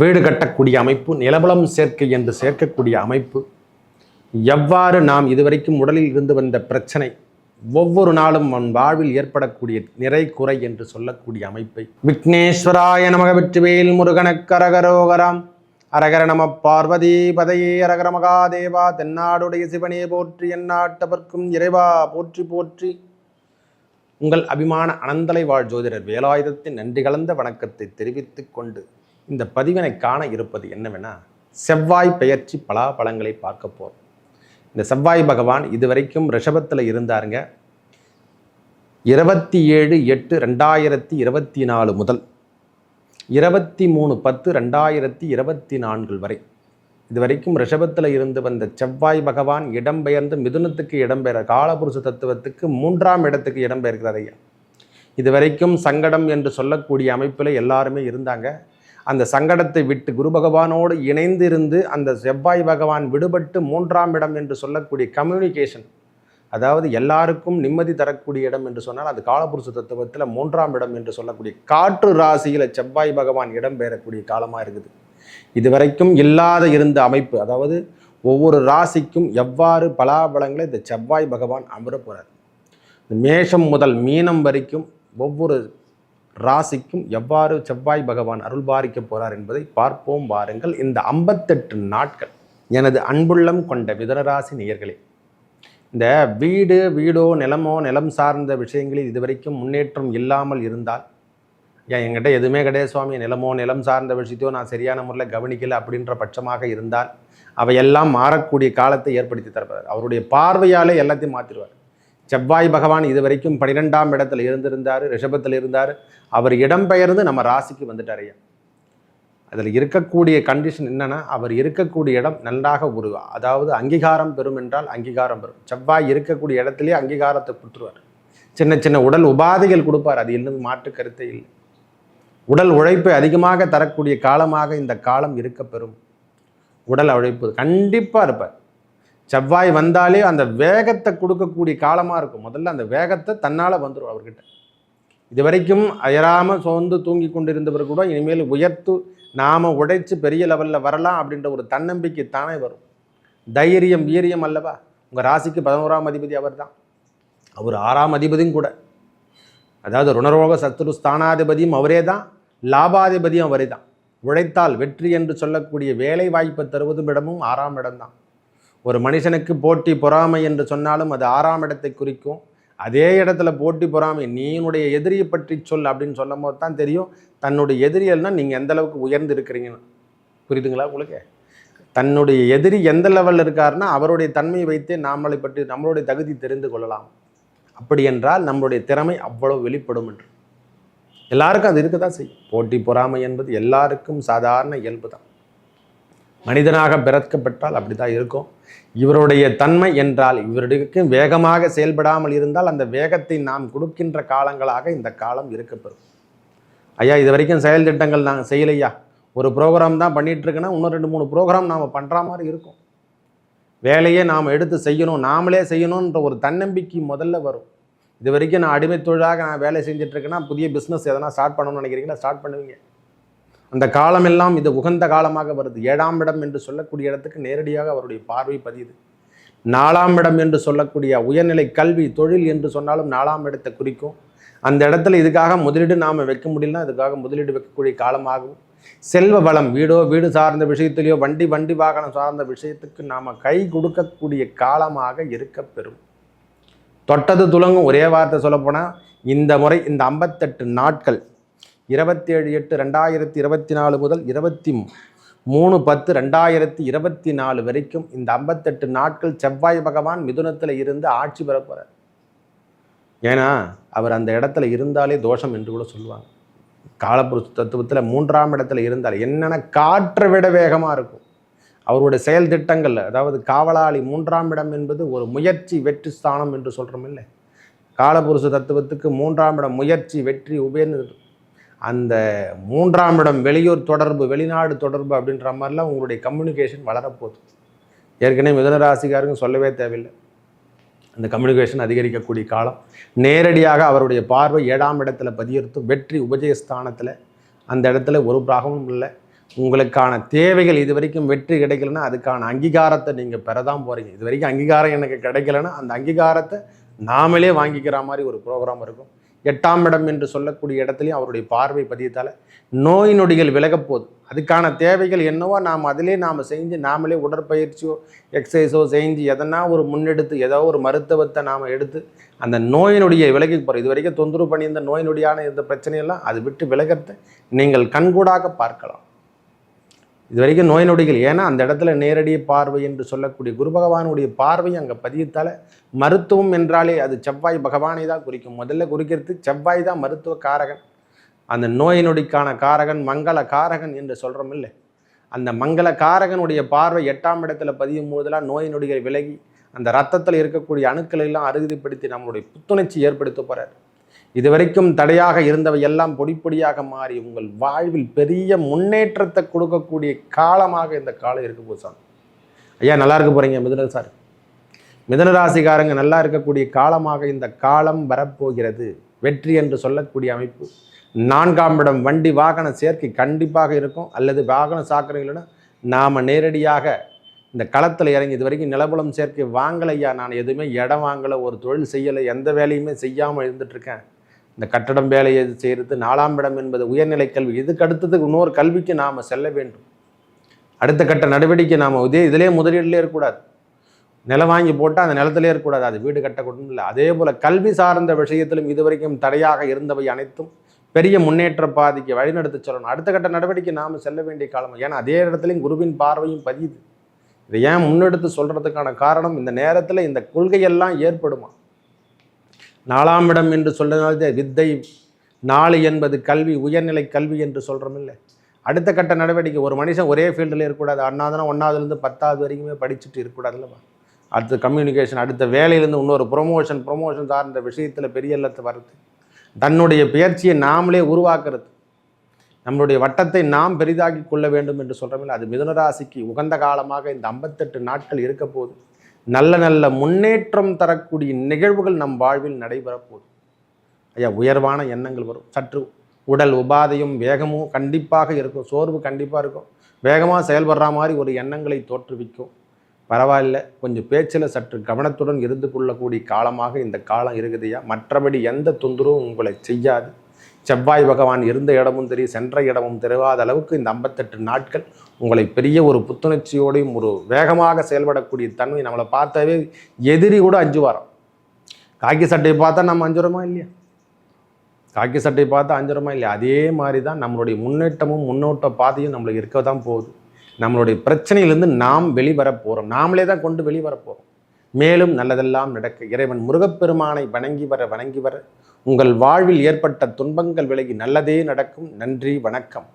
வீடு கட்டக்கூடிய அமைப்பு நிலபலம் சேர்க்கை என்று சேர்க்கக்கூடிய அமைப்பு. எவ்வாறு நாம் இதுவரைக்கும் உடலில் இருந்து வந்த பிரச்சனை ஒவ்வொரு நாளும் நம் வாழ்வில் ஏற்படக்கூடிய நிறை குறை என்று சொல்லக்கூடிய அமைப்பை. விக்னேஸ்வராய நமக வெற்றிவேல் முருகனக்கரகரோகராம் அரகர நம பார்வதி பதையே அரகர மகாதேவா தென்னாடுடைய சிவனே போற்றி எந்நாட்டவர்க்கும் இறைவா போற்றி போற்றி. உங்கள் அபிமான அனந்தலை வாழ் ஜோதிடர் வேலாயுதத்தின் நன்றி கலந்த வணக்கத்தை தெரிவித்துக் கொண்டு இந்த பதிவினை காண இருப்பது என்னவென்னா செவ்வாய் பெயர்ச்சி பலாபலங்களை பார்க்க போகிறோம் இந்த செவ்வாய் பகவான் இதுவரைக்கும் ரிஷபத்தில் இருந்தாருங்க. இருபத்தி ஏழு எட்டு ரெண்டாயிரத்தி இருபத்தி நாலு முதல் இருபத்தி மூணு பத்து ரெண்டாயிரத்தி இருபத்தி நான்கு வரை. இதுவரைக்கும் ரிஷபத்தில் இருந்து வந்த செவ்வாய் பகவான் இடம்பெயர்ந்து மிதுனத்துக்கு இடம்பெயர் காலபுருஷ தத்துவத்துக்கு மூன்றாம் இடத்துக்கு இடம்பெயர்கிறார் ஐயா. இதுவரைக்கும் சங்கடம் என்று சொல்லக்கூடிய அமைப்பில் எல்லாருமே இருந்தாங்க. அந்த சங்கடத்தை விட்டு குரு பகவானோடு இணைந்து இருந்து அந்த செவ்வாய் பகவான் விடுபட்டு மூன்றாம் இடம் என்று சொல்லக்கூடிய கம்யூனிகேஷன் அதாவது எல்லாருக்கும் நிம்மதி தரக்கூடிய இடம் என்று சொன்னால் அது காலபுருஷ தத்துவத்தில் மூன்றாம் இடம் என்று சொல்லக்கூடிய காற்று ராசியில் செவ்வாய் பகவான் இடம் பெறக்கூடிய காலமாக இருக்குது. இதுவரைக்கும் இல்லாத இருந்த அமைப்பு அதாவது ஒவ்வொரு ராசிக்கும் எவ்வாறு பலாபலங்களை இந்த செவ்வாய் பகவான் அமர போகிறார் மேஷம் முதல் மீனம் வரைக்கும் ஒவ்வொரு ராசிக்கும் எவ்வாறு செவ்வாய் பகவான் அருள் பாரிக்க போகிறார் என்பதை பார்ப்போம். வாருங்கள். இந்த ஐம்பத்தெட்டு நாட்கள் எனது அன்புள்ளம் கொண்ட மிதனராசி நேயர்களே இந்த வீடு வீடோ நிலமோ நிலம் சார்ந்த விஷயங்களில் இதுவரைக்கும் முன்னேற்றம் இல்லாமல் இருந்தால் ஏன் என்கிட்ட எதுவுமே கிடையாது சுவாமி. நிலமோ நிலம் சார்ந்த விஷயத்தையோ நான் சரியான முறையில் கவனிக்கலை அப்படின்ற பட்சமாக இருந்தால் அவையெல்லாம் மாறக்கூடிய காலத்தை ஏற்படுத்தி தருவார். அவருடைய பார்வையாலே எல்லாத்தையும் மாற்றிடுவார் செவ்வாய் பகவான் இதுவரைக்கும் பன்னிரெண்டாம் இடத்துல இருந்திருந்தார் ரிஷபத்தில் இருந்தார். அவர் இடம்பெயர்ந்து நம்ம ராசிக்கு வந்துட்டார் ஐயா. அதில் இருக்கக்கூடிய கண்டிஷன் என்னென்னா அவர் இருக்கக்கூடிய இடம் நன்றாக ஒரு அதாவது அங்கீகாரம் பெறும் என்றால் அங்கீகாரம் பெறும். செவ்வாய் இருக்கக்கூடிய இடத்துலேயே அங்கீகாரத்தை கொடுத்துருவார். சின்ன சின்ன உடல் உபாதைகள் கொடுப்பார் அது இன்னும் மாற்று கருத்தே இல்லை. உடல் உழைப்பை அதிகமாக தரக்கூடிய காலமாக இந்த காலம் இருக்க பெறும் உடல் உழைப்பு கண்டிப்பாக இருப்பார். செவ்வாய் வந்தாலே அந்த வேகத்தை கொடுக்கக்கூடிய காலமாக இருக்கும். முதல்ல அந்த வேகத்தை தன்னால் வந்துடும் அவர்கிட்ட. இது வரைக்கும் அயராமல் சோர்ந்து தூங்கி கொண்டிருந்தவர் கூட இனிமேல் உயர்த்து நாம் உடைச்சு பெரிய லெவலில் வரலாம் அப்படின்ற ஒரு தன்னம்பிக்கை தானே வரும். தைரியம் வீரியம் அல்லவா? உங்கள் ராசிக்கு பதினோராம் அதிபதி அவர் தான் அவர் ஆறாம் அதிபதியும் கூட. அதாவது ருணரோக சத்துரு ஸ்தானாதிபதியும் அவரே தான். லாபாதிபதியும் அவரே தான். உழைத்தால் வெற்றி என்று சொல்லக்கூடிய வேலை வாய்ப்பை தருவதும் இடமும் ஆறாம் இடம்தான் ஒரு மனுஷனுக்கு போட்டி பொறாமை என்று சொன்னாலும் அது ஆறாம் இடத்தை குறிக்கும். அதே இடத்துல போட்டி பொறாமை நீனுடைய எதிரியை பற்றி சொல் அப்படின்னு சொல்லும் போது தான் தெரியும். தன்னுடைய எதிரியல்னால் நீங்கள் எந்த அளவுக்கு உயர்ந்து இருக்கிறீங்கன்னு. புரியுதுங்களா உங்களுக்கு? தன்னுடைய எதிரி எந்த லெவலில் இருக்காருன்னா அவருடைய தன்மையை வைத்தே நாமளை பற்றி நம்மளுடைய தகுதி தெரிந்து கொள்ளலாம். அப்படி என்றால் நம்மளுடைய திறமை அவ்வளவு வெளிப்படும் என்று. எல்லாருக்கும் அது இருக்க தான் செய்யும். போட்டி பொறாமை என்பது எல்லாருக்கும் சாதாரண இயல்பு தான் மனிதனாக பிறக்கப்பட்டால் அப்படி தான் இருக்கும். இவருடைய தன்மை என்றால் இவருக்கு வேகமாக செயல்படாமல் இருந்தால் அந்த வேகத்தை நாம் கொடுக்கின்ற காலங்களாக இந்த காலம் இருக்கப்பெறும். ஐயா இது வரைக்கும் செயல் திட்டங்கள் நாங்கள் செய்யலையா? ஒரு ப்ரோக்ராம் தான் பண்ணிகிட்ருக்கேன்னா இன்னும் ரெண்டு மூணு ப்ரோக்ராம் நாம் பண்ணுற மாதிரி இருக்கும். வேலையை நாம் எடுத்து செய்யணும் நாமளே செய்யணுன்ற ஒரு தன்னம்பிக்கை முதல்ல வரும். இது வரைக்கும் நான் அடிமை தொழிலாக நான் வேலை செஞ்சிட்ருக்கேன்னா புதிய பிஸ்னஸ் எதனா ஸ்டார்ட் பண்ணணும்னு நினைக்கிறீங்கன்னா ஸ்டார்ட் பண்ணுவீங்க. அந்த காலமெல்லாம் இது உகந்த காலமாக வருது. ஏழாம் இடம் என்று சொல்லக்கூடிய இடத்துக்கு நேரடியாக அவருடைய பார்வை பதியுது. நாலாம் இடம் என்று சொல்லக்கூடிய உயர்நிலை கல்வி தொழில் என்று சொன்னாலும் நாலாம் இடத்தை குறிக்கும். அந்த இடத்துல இதுக்காக முதலீடு நாம் வைக்க முடியலனா இதுக்காக முதலீடு வைக்கக்கூடிய காலமாகும். செல்வ வளம் வீடோ வீடு சார்ந்த விஷயத்திலேயோ வண்டி வண்டி வாகனம் சார்ந்த விஷயத்துக்கு நாம் கை கொடுக்கக்கூடிய காலமாக இருக்க பெறும். தொட்டது துலங்கும் ஒரே வார்த்தை சொல்லப்போனால் இந்த முறை இந்த ஐம்பத்தெட்டு நாட்கள் இருபத்தேழு எட்டு ரெண்டாயிரத்தி இருபத்தி நாலு முதல் இருபத்தி மூணு பத்து ரெண்டாயிரத்தி இருபத்தி நாலு வரைக்கும் இந்த ஐம்பத்தெட்டு நாட்கள் செவ்வாய் பகவான் மிதுனத்தில் இருந்து ஆட்சி பெற போகிறார் ஏன்னா அவர் அந்த இடத்துல இருந்தாலே தோஷம் என்று கூட சொல்லுவாங்க. காலப்புருஷ தத்துவத்தில் மூன்றாம் இடத்துல இருந்தால் என்னென்ன காற்றை விட வேகமாக இருக்கும். அவருடைய செயல் திட்டங்கள் அதாவது காவலாளி மூன்றாம் இடம் என்பது ஒரு முயற்சி வெற்றி ஸ்தானம் என்று சொல்கிறோம் இல்லை காலபுருஷ தத்துவத்துக்கு மூன்றாம் இடம் முயற்சி வெற்றி உபேர்ந்து அந்த மூன்றாம் இடம் வெளியூர் தொடர்பு வெளிநாடு தொடர்பு அப்படின்ற மாதிரிலாம் உங்களுடைய கம்யூனிகேஷன் வளரப்போகுது. ஏற்கனவே மிதனராசிக்காருக்கும் சொல்லவே தேவையில்லை. அந்த கம்யூனிகேஷன் அதிகரிக்கக்கூடிய காலம். நேரடியாக அவருடைய பார்வை ஏழாம் இடத்துல பதியர்த்து வெற்றி உபஜயஸ்தானத்தில் அந்த இடத்துல ஒரு பிராகமும் இல்லை. உங்களுக்கான தேவைகள் இது வரைக்கும் வெற்றி கிடைக்கலன்னா அதுக்கான அங்கீகாரத்தை நீங்கள் பெற தான் போகிறீங்க இது வரைக்கும் அங்கீகாரம் எனக்கு கிடைக்கலன்னா அந்த அங்கீகாரத்தை நாமளே வாங்கிக்கிற மாதிரி ஒரு ப்ரோக்ராம் இருக்கும். எட்டாம் இடம் என்று சொல்லக்கூடிய இடத்துலையும் அவருடைய பார்வை பதியத்தால் நோய் நொடிகள் விலகப்போகுது அதுக்கான தேவைகள் என்னவோ நாம் அதிலே நாம் செஞ்சு நாமளே உடற்பயிற்சியோ எக்ஸசைஸோ செஞ்சு எதனா ஒரு முன்னெடுத்து ஏதோ ஒரு மருத்துவத்தை நாம் எடுத்து அந்த நோய் நொடியை விலகி போகிறோம் இது வரைக்கும் தொந்தரவு பண்ணி இந்த நோய் நொடியான இந்த பிரச்சனையெல்லாம் அது விட்டு விலகிறத நீங்கள் கண்கூடாக பார்க்கலாம். இது வரைக்கும் நோய் நொடிகள். ஏன்னா அந்த இடத்துல நேரடி பார்வை என்று சொல்லக்கூடிய குரு பகவானுடைய பார்வை அங்கே பதியத்தால் மருத்துவம் என்றாலே அது செவ்வாய் பகவானை தான் குறிக்கும். முதல்ல குறிக்கிறது செவ்வாய் தான் மருத்துவ காரகன். அந்த நோய் நொடிக்கான காரகன் மங்கள காரகன் என்று சொல்கிறோம் இல்லை. அந்த மங்கள காரகனுடைய பார்வை எட்டாம் இடத்துல பதியும் போதெல்லாம் நோய் நொடிகள் விலகி அந்த ரத்தத்தில் இருக்கக்கூடிய அணுக்களை எல்லாம் அறுதிப்படுத்தி நம்மளுடைய புத்துணர்ச்சி ஏற்படுத்த போகிறார் இதுவரைக்கும் தடையாக இருந்தவை எல்லாம் பொடிப்பொடியாக மாறி உங்கள் வாழ்வில் பெரிய முன்னேற்றத்தை கொடுக்கக்கூடிய காலமாக இந்த காலம் இருக்க போது சார் ஐயா நல்லா இருக்க போகிறீங்க மிதுன சார். மிதனராசிக்காரங்க நல்லா இருக்கக்கூடிய காலமாக இந்த காலம் வரப்போகிறது. வெற்றி என்று சொல்லக்கூடிய அமைப்பு. நான்காம் இடம் வண்டி வாகன சேர்க்கை கண்டிப்பாக இருக்கும். அல்லது வாகன சாக்கடைகள்னா நாம் நேரடியாக இந்த களத்தில் இறங்கி இது வரைக்கும் நிலபலம் சேர்க்கை வாங்கலையா? நான் எதுவுமே இடம் வாங்கலை ஒரு தொழில் செய்யலை எந்த வேலையுமே செய்யாமல் இருந்துகிட்ருக்கேன் இந்த கட்டடம் வேலையை செய்கிறது நாலாம் இடம் என்பது உயர்நிலை கல்வி. இதுக்கு அடுத்தது இன்னொரு கல்விக்கு நாம் செல்ல வேண்டும். அடுத்த கட்ட நடவடிக்கை நாம் இதே இதிலே முதலீடுலேயே இருக்கக்கூடாது. நிலம் வாங்கி போட்டால் அந்த நிலத்திலே இருக்கக்கூடாது. அது வீடு கட்டக்கூடும் இல்லை. அதே போல் கல்வி சார்ந்த விஷயத்திலும் இதுவரைக்கும் தடையாக இருந்தவை அனைத்தும் பெரிய முன்னேற்ற பாதிக்கு வழிநடத்தி சொல்லணும். அடுத்த கட்ட நடவடிக்கை நாம் செல்ல வேண்டிய காலம். ஏன்னா அதே இடத்துலையும் குருவின் பார்வையும் பதியுது. இதை ஏன் முன்னெடுத்து சொல்கிறதுக்கான காரணம் இந்த நேரத்தில் இந்த கொள்கையெல்லாம் ஏற்படுமா? நாலாம் இடம் என்று சொல்றதுனால வித்தை நாலு என்பது கல்வி உயர்நிலை கல்வி என்று சொல்கிறோம் இல்லை. அடுத்த கட்ட நடவடிக்கை ஒரு மனுஷன் ஒரே ஃபீல்டில் இருக்கக்கூடாது. அண்ணாவதுனா ஒன்றாவதுலேருந்து பத்தாவது வரைக்குமே படிச்சுட்டு இருக்கக்கூடாதுல்லவா அடுத்த கம்யூனிகேஷன் அடுத்த வேலையிலேருந்து இன்னொரு ப்ரொமோஷன் ப்ரொமோஷன் சார்ந்த விஷயத்தில் பெரிய இல்லத்தை வர்றது. தன்னுடைய பயிற்சியை நாமளே உருவாக்குறது. நம்மளுடைய வட்டத்தை நாம் பெரிதாக்கி கொள்ள வேண்டும் என்று சொல்கிறோமில்ல அது மிதுனராசிக்கு உகந்த காலமாக இந்த ஐம்பத்தெட்டு நாட்கள் இருக்க போகுது. நல்ல நல்ல முன்னேற்றம் தரக்கூடிய நிகழ்வுகள் நம் வாழ்வில் நடைபெறப்போகுது. ஐயா உயர்வான எண்ணங்கள் வரும். சற்று உடல் உபாதையும் வேகமும் கண்டிப்பாக இருக்கும். சோர்வு கண்டிப்பாக இருக்கும். வேகமாக செயல்படுற மாதிரி ஒரு எண்ணங்களை தோற்றுவிக்கும். பரவாயில்ல. கொஞ்சம் பேச்சில் சற்று கவனத்துடன் இருந்து கொள்ளக்கூடிய காலமாக இந்த காலம் இருக்குதுயா மற்றபடி எந்த தொந்தரவும் உங்களை செய்யாது. செவ்வாய் பகவான் இருந்த இடமும் தெரியும் சென்ற இடமும் தெரியாத அளவுக்கு இந்த ஐம்பத்தெட்டு நாட்கள் உங்களை பெரிய ஒரு புத்துணர்ச்சியோடையும் ஒரு வேகமாக செயல்படக்கூடிய தன்மை நம்மளை பார்த்தாவே எதிரி கூட அஞ்சு வாரம் காக்கி சட்டையை பார்த்தா நம்ம அஞ்சுறோமா இல்லையா? காக்கி சட்டை பார்த்தா அஞ்சுறோமா இல்லையா? அதே மாதிரி தான் நம்மளுடைய முன்னேற்றமும் முன்னோட்ட பாதையும் நம்மளுக்கு இருக்க தான் போகுது. நம்மளுடைய பிரச்சனையிலேருந்து நாம் வெளிவர போகிறோம் நாமளே தான் கொண்டு வெளிவர போகிறோம் மேலும் நல்லதெல்லாம் நடக்க இறைவன் முருகப்பெருமானை வணங்கி வர வணங்கி வர உங்கள் வாழ்வில் ஏற்பட்ட துன்பங்கள் விலகி நல்லதே நடக்கும். நன்றி வணக்கம்.